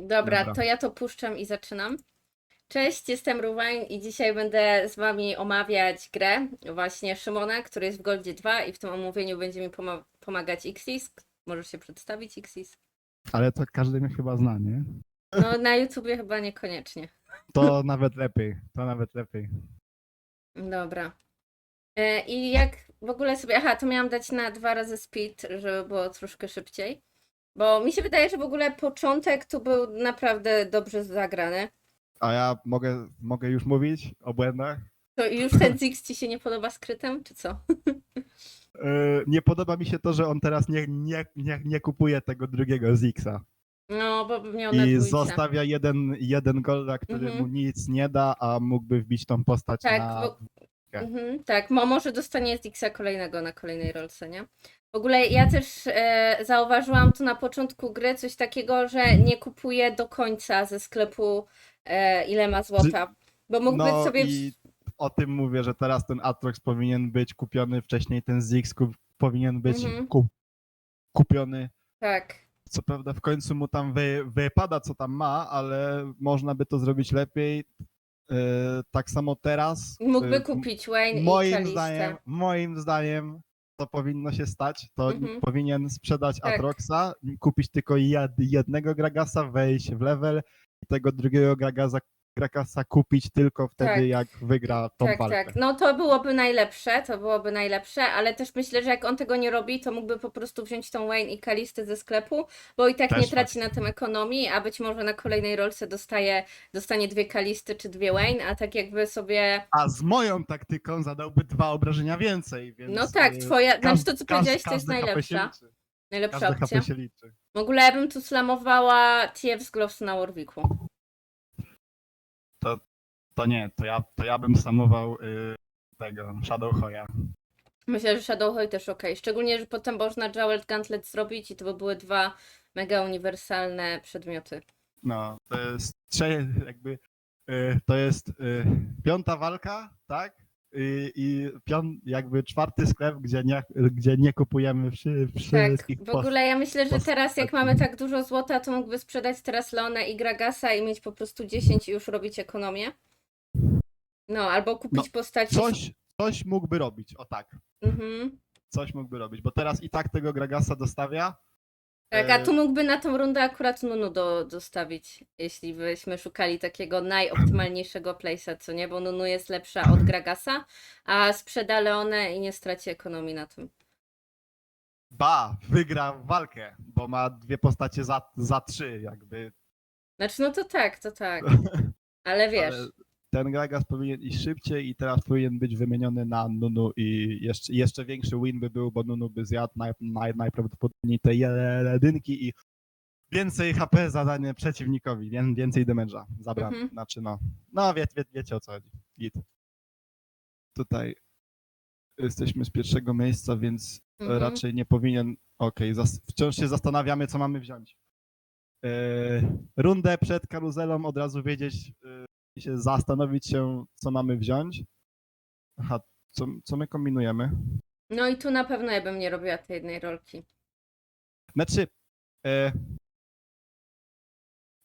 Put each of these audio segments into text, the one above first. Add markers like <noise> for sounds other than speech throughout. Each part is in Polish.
Dobra, Dobra. to ja to puszczam i zaczynam. Cześć, jestem Ruwain i dzisiaj będę z Wami omawiać grę właśnie Szymona, który jest w Goldzie 2 i w tym omówieniu będzie mi poma- pomagać Xis. Możesz się przedstawić, Xis? Ale to każdy mnie chyba zna, nie? No na YouTubie chyba niekoniecznie. To nawet lepiej, to nawet lepiej. Dobra. E, I jak w ogóle sobie. Aha, to miałam dać na dwa razy speed, żeby było troszkę szybciej. Bo mi się wydaje, że w ogóle początek tu był naprawdę dobrze zagrany. A ja mogę, mogę już mówić o błędach? To już ten Zix ci się nie podoba skrytem, czy co? Yy, <laughs> nie podoba mi się to, że on teraz nie, nie, nie, nie kupuje tego drugiego Zixa. No, bo by miał na I dwójce. zostawia jeden, jeden golda, który Mhm. mu nic nie da, a mógłby wbić tą postać Tak, na... bo- Mhm, tak, mo może dostanie Zixa kolejnego na kolejnej rolce, nie? W ogóle ja też e, zauważyłam tu na początku gry coś takiego, że nie kupuje do końca ze sklepu e, ile ma złota. Bo mógłby No sobie. i o tym mówię, że teraz ten Atrox powinien być kupiony, wcześniej ten Zix kup, powinien być Mhm. kup, kupiony. Tak. Co prawda w końcu mu tam wy, wypada, co tam ma, ale można by to zrobić lepiej. Yy, tak samo teraz. Mógłby yy, kupić Wayne i Moim Kalistę. zdaniem, moim zdaniem to powinno się stać. To Mhm. powinien sprzedać Tak. Atroxa, kupić tylko jed, jednego Gragasa, wejść w level i tego drugiego Gragasa, Gragasa kupić tylko wtedy, Tak. jak wygra tą Tak, walkę. tak. No to byłoby najlepsze, to byłoby najlepsze, ale też myślę, że jak on tego nie robi, to mógłby po prostu wziąć tą Wayne i Kalistę ze sklepu, bo i tak Też nie traci fakt. na tym ekonomii, a być może na kolejnej rolce dostaje, dostanie dwie Kalisty czy dwie Wayne, a tak jakby sobie... A z moją taktyką zadałby dwa obrażenia więcej, więc... No tak, yy, twoja, każ- znaczy to co powiedziałeś to jest najlepsza, najlepsza opcja. HP się liczy. W ogóle ja bym tu slamowała TF Gloves na Warwicku. To nie, to ja, to ja bym samował yy, tego Shadowhoya. Myślę, że Shadowhawk też ok. Szczególnie, że potem można Jowlet Gauntlet zrobić i to by były dwa mega uniwersalne przedmioty. No, to jest trze- jakby y, to jest y, piąta walka, tak? I, i pią- jakby czwarty sklep, gdzie nie, gdzie nie kupujemy wszy- Tak, wszystkich w ogóle ja myślę, że post- teraz jak mamy tak dużo złota, to mógłby sprzedać teraz Leona i Gragasa i mieć po prostu 10 i już robić ekonomię. No, albo kupić No, postaci. Coś, coś mógłby robić, o tak. Mhm. Coś mógłby robić, bo teraz i tak tego Gragasa dostawia. Tak, a E, tu mógłby na tą rundę akurat Nunu do, dostawić, jeśli byśmy szukali takiego najoptymalniejszego place'a, co nie? Bo Nunu jest lepsza od Gragasa, a sprzeda Leonę i nie straci ekonomii na tym. Ba, wygra walkę, bo ma dwie postacie za, za trzy, jakby. Znaczy, no to tak, to tak. <laughs> Ale wiesz, Ale ten Gragas powinien iść szybciej i teraz powinien być wymieniony na Nunu i jeszcze, jeszcze większy win by był, bo Nunu by zjadł naj, naj, najprawdopodobniej te jedynki i więcej HP zadanie przeciwnikowi, wię- więcej damage'a zabrany. Mhm. Znaczy no, no wie, wie, wiecie o co chodzi. Git. Tutaj jesteśmy z pierwszego miejsca, więc Mhm. raczej nie powinien. Okej, zas- wciąż się zastanawiamy, co mamy wziąć. Yy, rundę przed karuzelą od razu wiedzieć, yy, się zastanowić się, co mamy wziąć. Aha, co, co my kombinujemy? no i tu na pewno ja bym nie robiła tej jednej rolki. Znaczy, yy,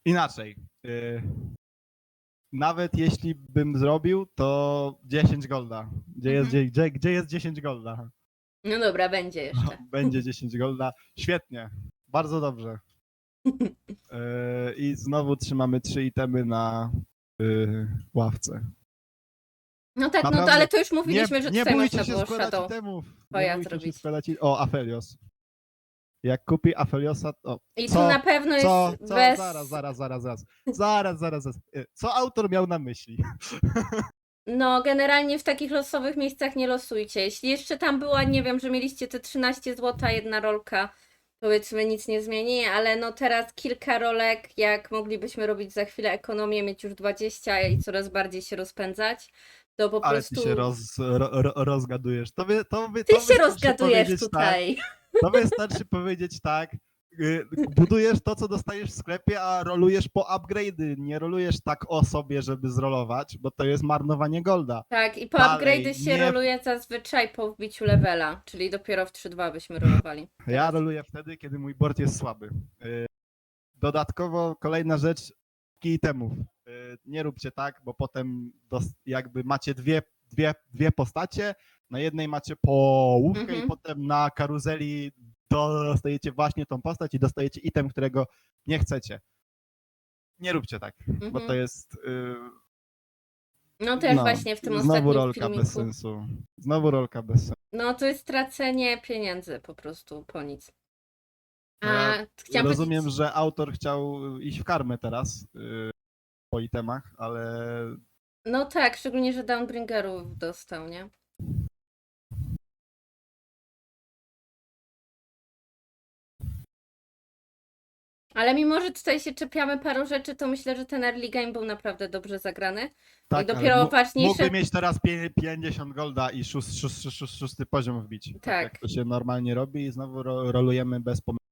inaczej. Yy, nawet jeśli bym zrobił, to 10 golda. Gdzie, jest, Mhm. gdzie, gdzie jest 10 golda? No dobra, będzie jeszcze. <laughs> Będzie 10 golda. Świetnie. Bardzo dobrze. Yy, <laughs> I znowu trzymamy trzy itemy na yy, ławce. No tak, no to, Naprawdę, ale to już mówiliśmy, że nie tutaj bójcie można się było składać Shadow. itemów. Twoja Nie bójcie się zrobić. składać i- O, Aphelios. Jak kupi Afeliosa, to... I tu Co? na pewno jest Co? bez... Zaraz, zaraz, zaraz, zaraz. Zaraz, zaraz, zaraz. Yy, Co autor miał na myśli? <laughs> No, generalnie w takich losowych miejscach nie losujcie. Jeśli jeszcze tam była, nie wiem, że mieliście te 13 złota, jedna rolka, powiedzmy nic nie zmieni, ale no teraz kilka rolek, jak moglibyśmy robić za chwilę ekonomię, mieć już 20 i coraz bardziej się rozpędzać, to po Ale prostu... ty się roz, ro, ro, rozgadujesz. To wy, to wy, Ty to się rozgadujesz powiedzieć tutaj. Tak, to wystarczy powiedzieć tak. Y, Budujesz to, co dostajesz w sklepie, a rolujesz po upgrade'y. Nie rolujesz tak o sobie, żeby zrolować, bo to jest marnowanie golda. Tak, i po Dalej, upgrade'y się nie- roluje zazwyczaj po wbiciu levela, czyli dopiero w 3-2 byśmy rolowali. Ja roluję wtedy, kiedy mój board jest słaby. Y, dodatkowo kolejna rzecz, itemów. Y, Nie róbcie tak, bo potem dos- jakby macie dwie, dwie, dwie postacie, na jednej macie połówkę Mhm. i potem na karuzeli dostajecie właśnie tą postać i dostajecie item, którego nie chcecie. Nie róbcie tak, bo Mhm. to jest y, No też no, właśnie w tym znowu ostatnim rolka filmiku. bez sensu. Znowu rolka bez sensu. No to jest tracenie pieniędzy po prostu po nic. A Ja Rozumiem, powiedzieć, że autor chciał iść w karmę teraz y, po itemach, ale No tak, szczególnie, że Downbringerów dostał, nie? Ale mimo, że tutaj się czepiamy paru rzeczy, to myślę, że ten early game był naprawdę dobrze zagrany. tak, I dopiero ale mógłby mieć teraz pie- 50 golda i szóst, szóst, szóst, szóst, szósty poziom wbić. Tak. Tak. jak to się normalnie robi i znowu ro, rolujemy bez pomysłu.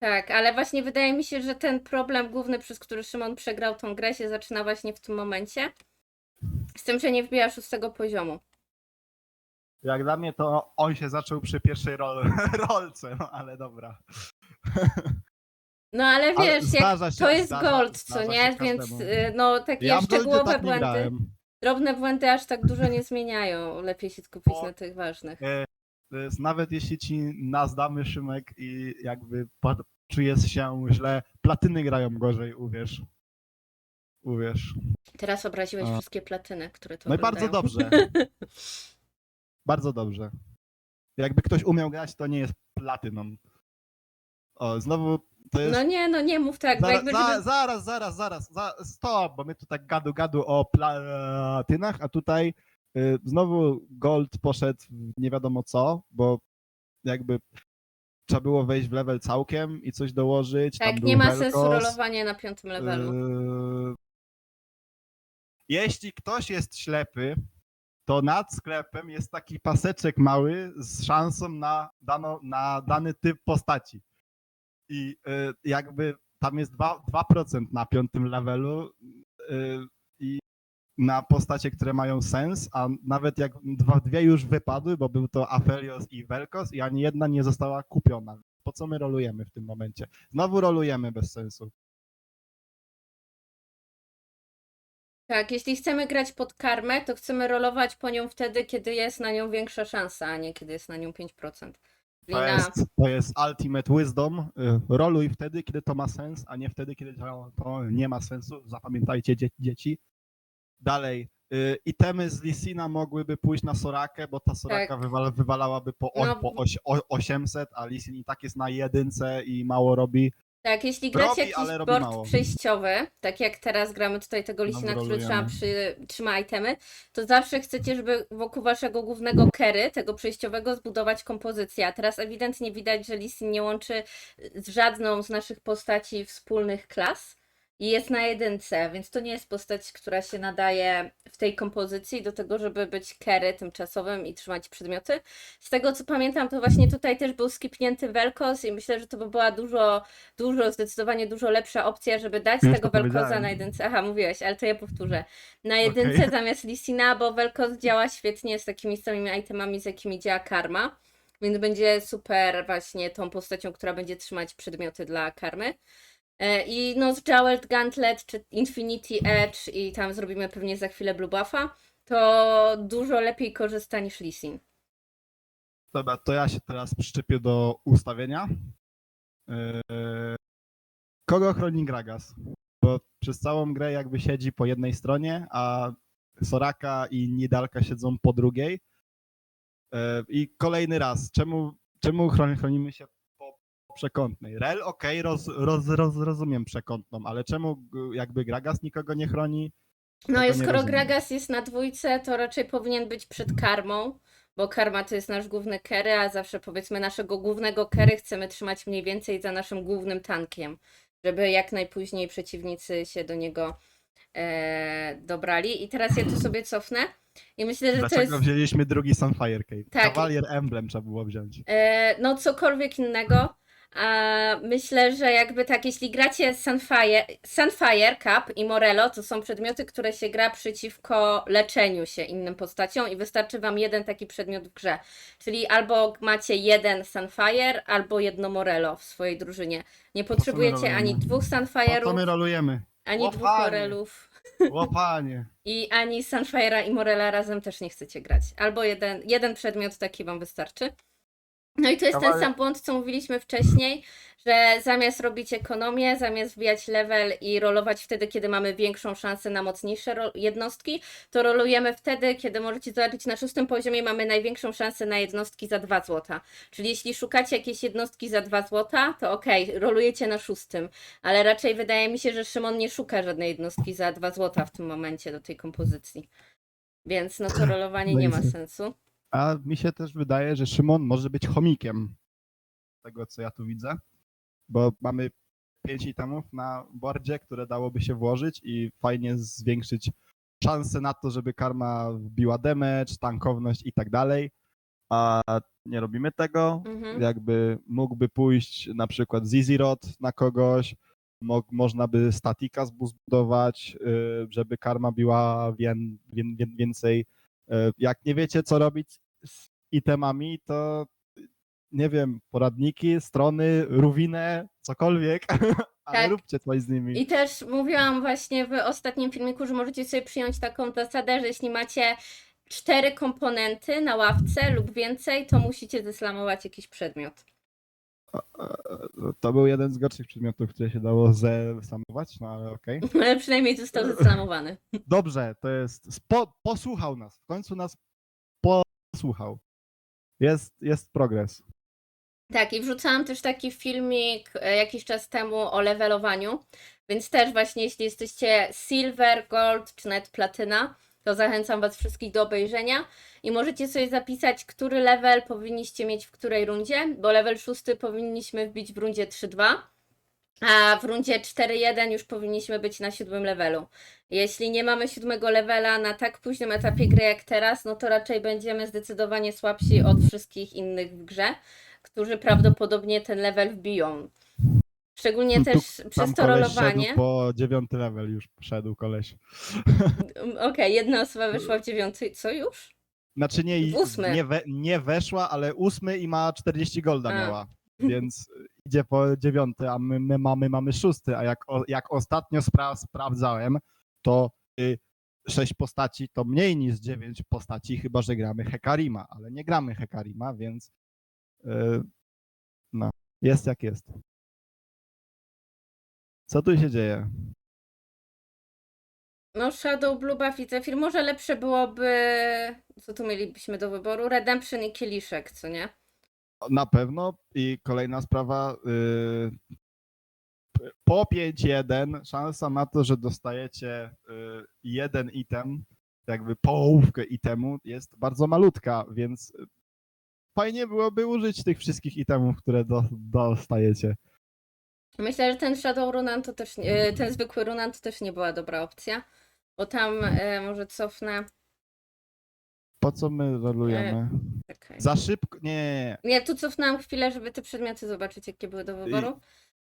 Tak, ale właśnie wydaje mi się, że ten problem główny, przez który Szymon przegrał tą grę, się zaczyna właśnie w tym momencie. Z tym, że nie wbija szóstego poziomu. Jak dla mnie to on się zaczął przy pierwszej rol, <laughs> rolce, no ale dobra. <laughs> No ale Ale wiesz, jak zdarza się- to jest zdarza- gold, co zdarza nie? Więc każdemu. y, no takie Ja w Goldzie szczegółowe tak nie błędy. grałem. Drobne błędy aż tak dużo nie zmieniają. Lepiej się skupić O. na tych ważnych. E, To jest, nawet jeśli ci nazdamy Szymek i jakby czujesz się źle, platyny grają gorzej, uwierz. Uwierz. Teraz obraziłeś A. wszystkie platyny, które to No i bardzo oglądają. dobrze. <laughs> Bardzo dobrze. Jakby ktoś umiał grać, to nie jest platyną. O, znowu jest. No nie, no nie mów tak, Zaraz, jakby żeby... zaraz, zaraz, zaraz, za, stop, bo my tu tak gadu gadu o platynach, a tutaj y, znowu Gold poszedł nie wiadomo co, bo jakby trzeba było wejść w level całkiem i coś dołożyć. Tak, nie ma Velkos, sensu rolowanie na piątym levelu. y, jeśli ktoś jest ślepy, to nad sklepem jest taki paseczek mały z szansą na, dano, na dany typ postaci. I y, jakby tam jest 2%, 2% na piątym levelu y, i na postacie, które mają sens, a nawet jak dwa, dwie już wypadły, bo był to Aphelios i Velkos i ani jedna nie została kupiona. Po co my rolujemy w tym momencie? Znowu rolujemy bez sensu. Tak, jeśli chcemy grać pod karmę, to chcemy rolować po nią wtedy, kiedy jest na nią większa szansa, a nie kiedy jest na nią 5%. To jest, to jest ultimate wisdom. Y, Roluj wtedy, kiedy to ma sens, a nie wtedy, kiedy to, nie ma sensu. Zapamiętajcie, dzie dzieci. Dalej. y, Itemy z Lisina mogłyby pójść na Sorakę, bo ta Soraka Tak. wywala, wywalałaby po, No. po oś, o, 800, a Lisin i tak jest na jedynce i mało robi. Tak, jeśli gracie Robi, jakiś ale robi board mało. przejściowy, tak jak teraz gramy tutaj tego lisina, który trzyma, rolujemy. przy, trzyma itemy, to zawsze chcecie, żeby wokół waszego głównego kery, tego przejściowego, zbudować kompozycję. A teraz ewidentnie widać, że lisin nie łączy z żadną z naszych postaci wspólnych klas i jest na jedynce, więc to nie jest postać, która się nadaje w tej kompozycji do tego, żeby być kery tymczasowym i trzymać przedmioty. Z tego co pamiętam, to właśnie tutaj też był skipnięty Velkos i myślę, że to by była dużo dużo, zdecydowanie dużo lepsza opcja, żeby dać Już tego powiedziałem. na jedynce. Aha, mówiłeś, ale to ja powtórzę. Na jedynce Okej. zamiast Lisina, bo Velkoz działa świetnie z takimi samymi itemami, z jakimi działa karma. Więc będzie super właśnie tą postacią, która będzie trzymać przedmioty dla karmy. E, I no z Jowled Gauntlet czy Infinity Edge i tam zrobimy pewnie za chwilę Blue Buffa, to dużo lepiej korzysta niż Lisin. Dobra, to ja się teraz przyczepię do ustawienia. Yy, Kogo chroni Gragas? Bo przez całą grę jakby siedzi po jednej stronie, a Soraka i Nidalka siedzą po drugiej. Yy, I kolejny raz, czemu, czemu chron- chronimy się przekątnej? Rel, okej, roz, roz, roz, rozumiem przekątną, ale czemu jakby Gragas nikogo nie chroni? No i skoro rozumiem. Gragas jest na dwójce, to raczej powinien być przed karmą, bo karma to jest nasz główny carry, a zawsze powiedzmy naszego głównego carry chcemy trzymać mniej więcej za naszym głównym tankiem, żeby jak najpóźniej przeciwnicy się do niego e, dobrali. I teraz ja tu sobie cofnę i myślę, że to Dlaczego jest wzięliśmy drugi Sunfire Cave? Tak. Cavalier Emblem trzeba było wziąć. e, no cokolwiek innego, A myślę, że jakby tak, jeśli gracie Sunfire, Sunfire Cup i Morello, to są przedmioty, które się gra przeciwko leczeniu się innym postaciom i wystarczy wam jeden taki przedmiot w grze. Czyli albo macie jeden Sunfire, albo jedno Morello w swojej drużynie. Nie potrzebujecie ani dwóch Po co my Sunfire'ów, rolujemy? ani dwóch panie. Morelów. Łopanie. I ani Sunfire'a i Morela razem też nie chcecie grać. Albo jeden, jeden przedmiot taki wam wystarczy. No i to jest ten Kawałek- sam błąd, co mówiliśmy wcześniej, że zamiast robić ekonomię, zamiast wbijać level i rolować wtedy, kiedy mamy większą szansę na mocniejsze ro- jednostki, to rolujemy wtedy, kiedy możecie zobaczyć na szóstym poziomie mamy największą szansę na jednostki za 2 złota. Czyli jeśli szukacie jakiejś jednostki za 2 złota, to okej, rolujecie na szóstym. Ale raczej wydaje mi się, że Szymon nie szuka żadnej jednostki za 2 złota w tym momencie do tej kompozycji. Więc no to <clears throat> rolowanie No nie ma sensu. A mi się też wydaje, że Szymon może być chomikiem. Tego, co ja tu widzę. Bo mamy pięć itemów na boardzie, które dałoby się włożyć i fajnie zwiększyć szanse na to, żeby karma wbiła damage, tankowność i tak dalej. A nie robimy tego. Mhm. Jakby mógłby pójść na przykład Zizi Rod na kogoś, mo- można by statika zbudować, y, żeby karma biła wię- wię- wię- więcej. Y, Jak nie wiecie, co robić z itemami, to nie wiem, poradniki, strony, ruwinę, cokolwiek, <laughs> ale Tak. róbcie coś z nimi. I też mówiłam właśnie w ostatnim filmiku, że możecie sobie przyjąć taką zasadę, że jeśli macie cztery komponenty na ławce lub więcej, to musicie zeslamować jakiś przedmiot. To był jeden z gorszych przedmiotów, które się dało zesamować, no ale okej. <laughs> Ale przynajmniej został zeslamowany. Dobrze, to jest. Spo, posłuchał nas. W końcu nas posłuchał. Jest, jest progres. Tak, i wrzucałam też taki filmik e, jakiś czas temu o levelowaniu, więc też właśnie jeśli jesteście silver, gold czy nawet platyna, to zachęcam Was wszystkich do obejrzenia i możecie sobie zapisać, który level powinniście mieć w której rundzie, bo level 6 powinniśmy wbić w rundzie 3-2, a w rundzie 4-1 już powinniśmy być na siódmym levelu. Jeśli nie mamy siódmego levela na tak późnym etapie gry jak teraz, no to raczej będziemy zdecydowanie słabsi od wszystkich innych w grze którzy prawdopodobnie ten level wbiją. Szczególnie Tu- też Tam przez to rolowanie. po dziewiąty level już szedł koleś. Okej, jedna osoba wyszła w dziewiąty. Co już? Znaczy nie, nie, we, nie weszła, ale ósmy i ma 40 golda A. miała. Więc idzie po dziewiąty, a my, my mamy, mamy szósty. A jak, o, jak ostatnio spra sprawdzałem, to y, sześć postaci to mniej niż dziewięć postaci, chyba że gramy Hekarima, ale nie gramy Hekarima, więc y, no, jest jak jest. Co tu się dzieje? No, Shadow Blue i Zephyr. Może lepsze byłoby. Co tu mielibyśmy do wyboru? Redemption i Kieliszek, co nie? Na pewno. I kolejna sprawa. y, po 5-1 szansa na to, że dostajecie y, jeden item, jakby połówkę itemu, jest bardzo malutka, więc y, fajnie byłoby użyć tych wszystkich itemów, które do, dostajecie. Myślę, że ten Shadow Runan to też. e, Ten zwykły Runan to też nie była dobra opcja. Bo tam może cofnę. Po co my rolujemy? Czekaj. Za szybko? Nie, nie. Ja tu cofnęłam chwilę, żeby te przedmioty zobaczyć, jakie były do wyboru.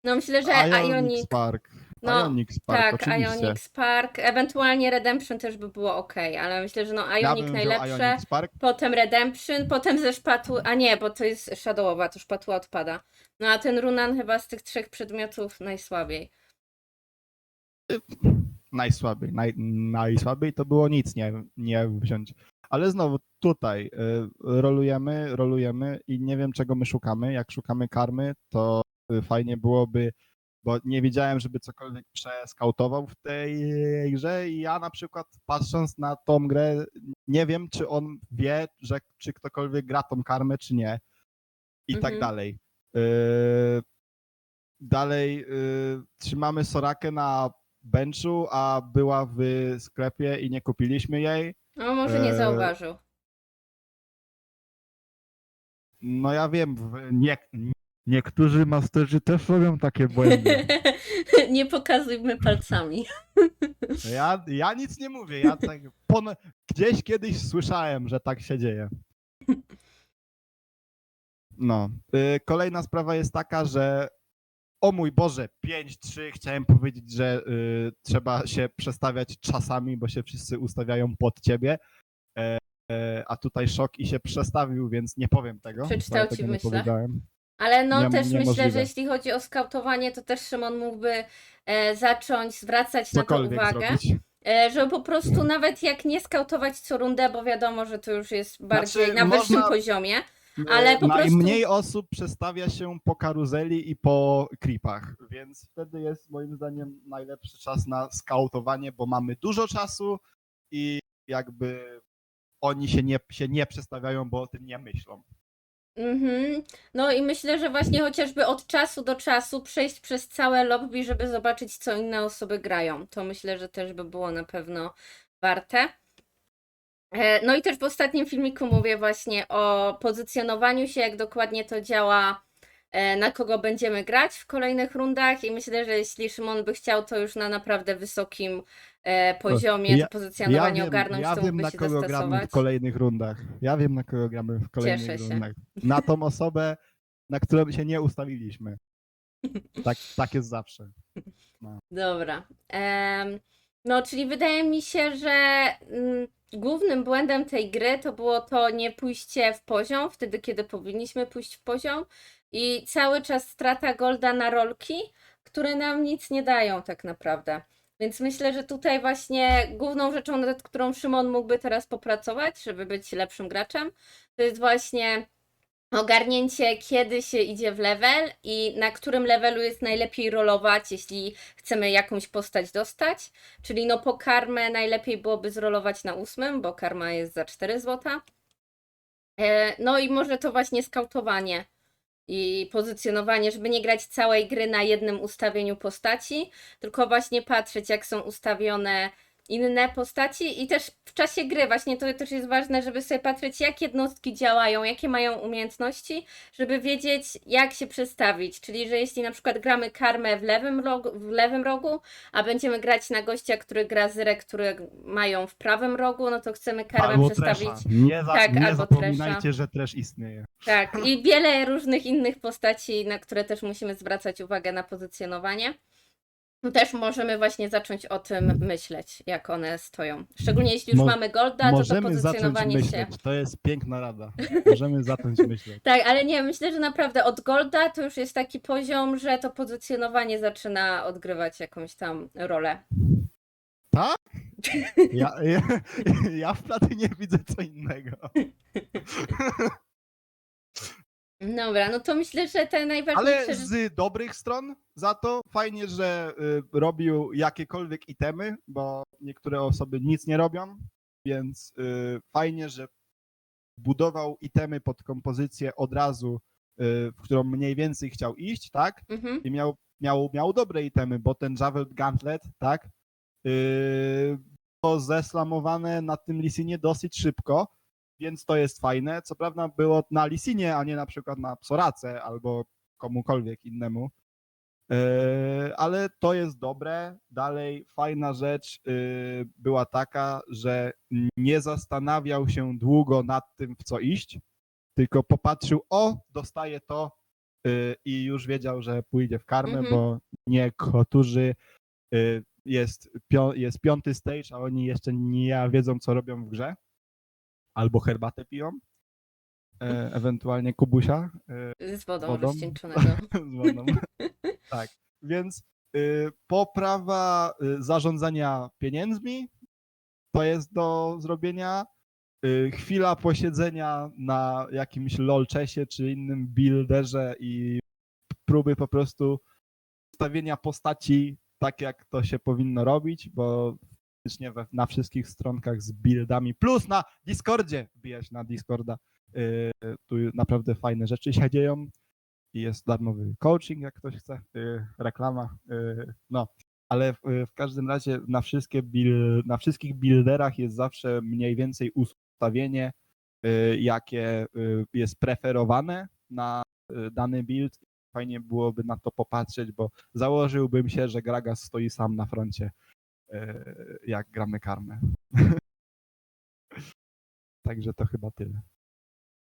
No myślę, że Ionic Ionic. Spark. No, Ionic Spark, Tak, oczywiście. Ionic Spark, ewentualnie Redemption też by było ok, ale myślę, że no ja Ionic najlepsze, Ionic Spark. potem Redemption, potem ze szpatu, a nie, bo to jest Shadowowa, to szpatuła odpada. No a ten Runan chyba z tych trzech przedmiotów najsłabiej. Najsłabiej. Naj, najsłabiej to było nic nie, nie wziąć. Ale znowu tutaj y, rolujemy, rolujemy i nie wiem czego my szukamy. Jak szukamy karmy, to y, fajnie byłoby, bo nie wiedziałem, żeby cokolwiek przeskautował w tej grze i ja na przykład patrząc na tą grę, nie wiem czy on wie, że czy ktokolwiek gra tą karmę, czy nie. I tak Mhm. dalej. Y, Dalej y, trzymamy Sorakę na benchu, a była w sklepie i nie kupiliśmy jej. No może nie Eee, zauważył. No ja wiem, w- nie, niektórzy masterzy też robią takie błędy. <laughs> nie pokazujmy palcami. Ja, ja nic nie mówię, ja tak pon- gdzieś kiedyś słyszałem, że tak się dzieje. <laughs> No. Y, Kolejna sprawa jest taka, że o mój Boże, 5-3, chciałem powiedzieć, że y, trzeba się przestawiać czasami, bo się wszyscy ustawiają pod ciebie. E, e, a tutaj szok i się przestawił, więc nie powiem tego. Przeczytał ja ci powiedziałem. Ale no Nie- też myślę, niemożliwe. że jeśli chodzi o skautowanie, to też Szymon mógłby e, zacząć zwracać na to Cokolwiek uwagę. zrobić. E, żeby po prostu nawet jak nie skautować co rundę, bo wiadomo, że to już jest bardziej Znaczy, na wyższym można- poziomie. Ale po prostu- Najmniej osób przestawia się po karuzeli i po creepach, więc wtedy jest moim zdaniem najlepszy czas na skautowanie, bo mamy dużo czasu i jakby oni się nie, się nie przestawiają, bo o tym nie myślą. Mhm. No i myślę, że właśnie chociażby od czasu do czasu przejść przez całe lobby, żeby zobaczyć, co inne osoby grają. To myślę, że też by było na pewno warte. E, No i też w ostatnim filmiku mówię właśnie o pozycjonowaniu się, jak dokładnie to działa, e, na kogo będziemy grać w kolejnych rundach i myślę, że jeśli Szymon by chciał to już na naprawdę wysokim e, poziomie ja- to pozycjonowanie wiem, ogarnąć, ja to wiem na się kogo gramy w kolejnych rundach. Ja wiem na kogo gramy w kolejnych Cieszę się. rundach. Na tą osobę, na którą się nie ustawiliśmy. Tak, tak jest zawsze. Dobra. Em, no, czyli wydaje mi się, że mm, głównym błędem tej gry to było to nie pójście w poziom, wtedy kiedy powinniśmy pójść w poziom i cały czas strata golda na rolki, które nam nic nie dają tak naprawdę. Więc myślę, że tutaj właśnie główną rzeczą, nad którą Szymon mógłby teraz popracować, żeby być lepszym graczem, to jest właśnie ogarnięcie, kiedy się idzie w level i na którym levelu jest najlepiej rolować, jeśli chcemy jakąś postać dostać. Czyli no po karmę najlepiej byłoby zrolować na ósmym, bo karma jest za 4 złota. E, No i może to właśnie skautowanie i pozycjonowanie, żeby nie grać całej gry na jednym ustawieniu postaci, tylko właśnie patrzeć, jak są ustawione inne postaci i też w czasie gry właśnie to też jest ważne, żeby sobie patrzeć, jak jednostki działają, jakie mają umiejętności, żeby wiedzieć, jak się przestawić. Czyli, że jeśli na przykład gramy karmę w lewym rogu, w lewym rogu a będziemy grać na gościa, który gra zyrę, które mają w prawym rogu, no to chcemy karmę Albo przestawić. tresza. Nie, za, Tak, nie albo zapominajcie, tresza. że trash istnieje. Tak, i wiele różnych innych postaci, na które też musimy zwracać uwagę na pozycjonowanie. No Też możemy właśnie zacząć o tym myśleć, jak one stoją. Szczególnie jeśli już Mo- mamy golda, to to Możemy zacząć pozycjonowanie się. myśleć. To jest piękna rada. Możemy <laughs> zacząć myśleć. Tak, ale nie, myślę, że naprawdę od golda to już jest taki poziom, że to pozycjonowanie zaczyna odgrywać jakąś tam rolę. Tak? <laughs> Ja, ja, ja w platynie widzę co innego. <laughs> Dobra, no to myślę, że te Ale najważniejsze... z dobrych stron za to fajnie, że y, robił jakiekolwiek itemy, bo niektóre osoby nic nie robią, więc y, fajnie, że budował itemy pod kompozycję od razu, y, w którą mniej więcej chciał iść, tak? Mhm. i miał, miał, miał dobre itemy, bo ten Javel Gauntlet, tak, yy, było zeslamowane na tym Lisinie dosyć szybko, więc to jest fajne. Co prawda było na Lisinie, a nie na przykład na Psorace albo komukolwiek innemu. Yy, ale to jest dobre. Dalej fajna rzecz yy, była taka, że nie zastanawiał się długo nad tym, w co iść, tylko popatrzył, o, dostaję to, y, i już wiedział, że pójdzie w karmę, Mhm. bo niektórzy y, jest, pio, jest piąty stage, a oni jeszcze nie wiedzą, co robią w grze. Albo herbatę piją. E, ewentualnie kubusia e, Z wodą, Wodą? rozcieńczonego. <laughs> z wodą. <laughs> tak. Więc y, poprawa y, zarządzania pieniędzmi to jest do zrobienia. Y, chwila posiedzenia na jakimś lolczesie czy innym builderze i próby po prostu stawienia postaci tak, jak to się powinno robić, bo faktycznie we, na wszystkich stronkach z buildami, plus na Discordzie, wbijać na Discorda, y, tu naprawdę fajne rzeczy się dzieją. I jest darmowy coaching, jak ktoś chce, y, reklama, y, no. Ale w, w każdym razie na, wszystkie na wszystkich builderach jest zawsze mniej więcej ustawienie, y, jakie y, jest preferowane na y, dany build. Fajnie byłoby na to popatrzeć, bo założyłbym się, że Gragas stoi sam na froncie, jak gramy karmę. <laughs> Także to chyba tyle.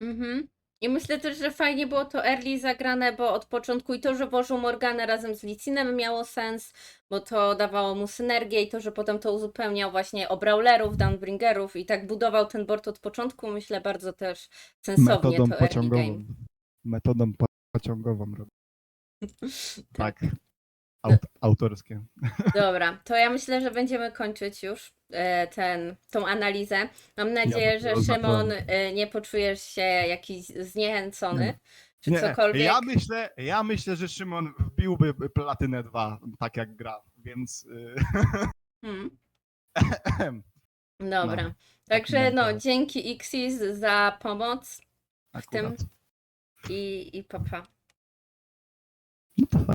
Mhm. I myślę też, że fajnie było to early zagrane, bo od początku i to, że włożył Morganę razem z Licinem miało sens, bo to dawało mu synergię i to, że potem to uzupełniał właśnie o Brawlerów, Downbringerów i tak budował ten board od początku, myślę bardzo też sensownie Metodą to pociągową. Metodą po- pociągową robię. <laughs> Tak. Aut, autorskie. Dobra, to ja myślę, że będziemy kończyć już e, ten, tą analizę. Mam nadzieję, że Szymon e, nie poczujesz się jakiś zniechęcony, Nie. czy Nie, cokolwiek. ja myślę, ja myślę, że Szymon wbiłby platynę 2, tak jak gra, więc y, Hmm. <clears throat> Dobra. No, Także no, dzięki Xis za pomoc akurat. i, i papa. No